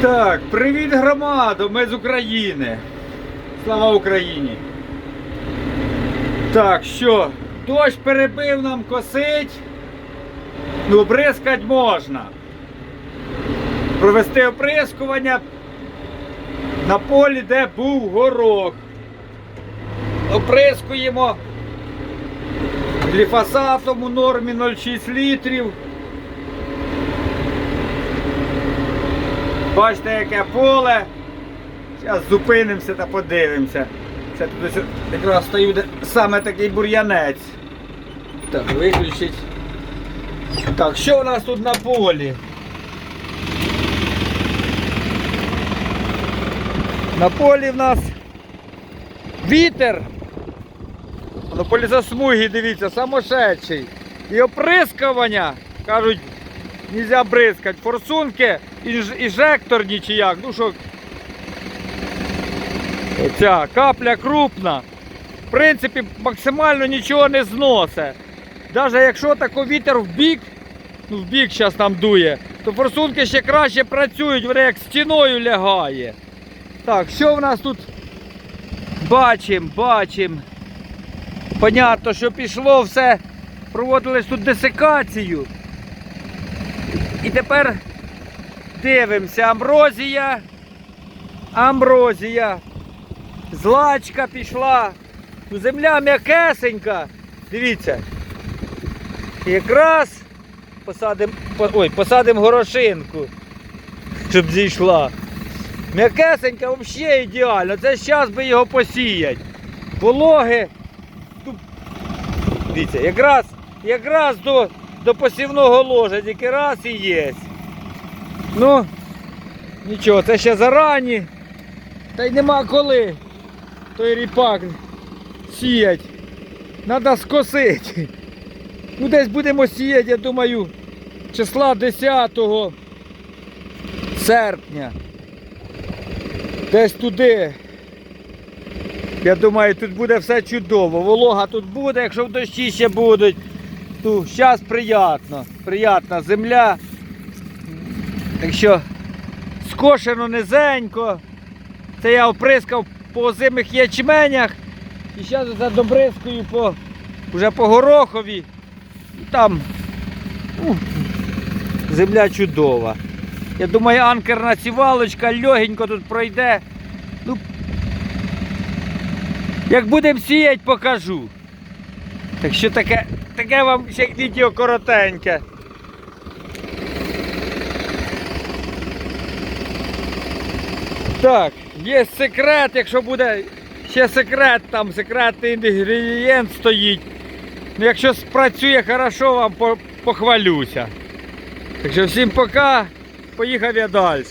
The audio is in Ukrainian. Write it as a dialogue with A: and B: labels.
A: Так, привіт громаду, ми з України. Слава Україні. Так, що, дощ перебив нам косить. Ну, бризкать можна. Провести оприскування на полі, де був горох. Оприскуємо гліфосатом у нормі 0,6 літрів. Бачите, яке поле. Зараз зупинимося та подивимося. Це тут якраз стою, де саме такий бур'янець. Так, виключить. Так, що у нас тут на полі? На полі в нас вітер. На полі засмуги, дивіться, самошедший. І оприскування, кажуть, нельзя бризкати. Форсунки, інж- іжекторні чи. Ну що, ця капля крупна. В принципі, максимально нічого не зносить. Навіть якщо тако вітер в бік, ну в бік зараз там дує, то форсунки ще краще працюють, вони як стіною лягає. Так, що в нас тут бачимо, бачимо. Понятно, що пішло все, проводили тут десикацію. І тепер дивимося, амброзія, амброзія, злачка пішла, Ну, земля м'якесенька. Дивіться. Якраз посадимо ой, посадим горошинку, щоб зійшла. М'якесенька взагалі ідеально. Це зараз би його посіять. Вологи. Дивіться, якраз, якраз до, до посівного ложа, тільки раз і є. Ну, нічого, це ще зарані. Та й нема коли той ріпак сіять. Треба скосити. Ну, десь будемо сіяти, я думаю, числа 10 серпня. Десь туди. Я думаю, тут буде все чудово. Волога тут буде, якщо в дощі ще будуть. То зараз приємно. Приятна земля. Так що скошено низенько. Це я оприскав по озимих ячменях. І зараз задобризкую по, вже по горохові. І там ну, земля чудова. Я думаю, анкерна сівалочка легенько тут пройде. Ну, як будемо сіяти, покажу. Так що таке, таке вам ще відео коротеньке. Так, є секрет, якщо буде ще секрет, там секретний інгредієнт стоїть. Ну, якщо спрацює хорошо, вам похвалюся. Так що всім пока, поїхав я далі.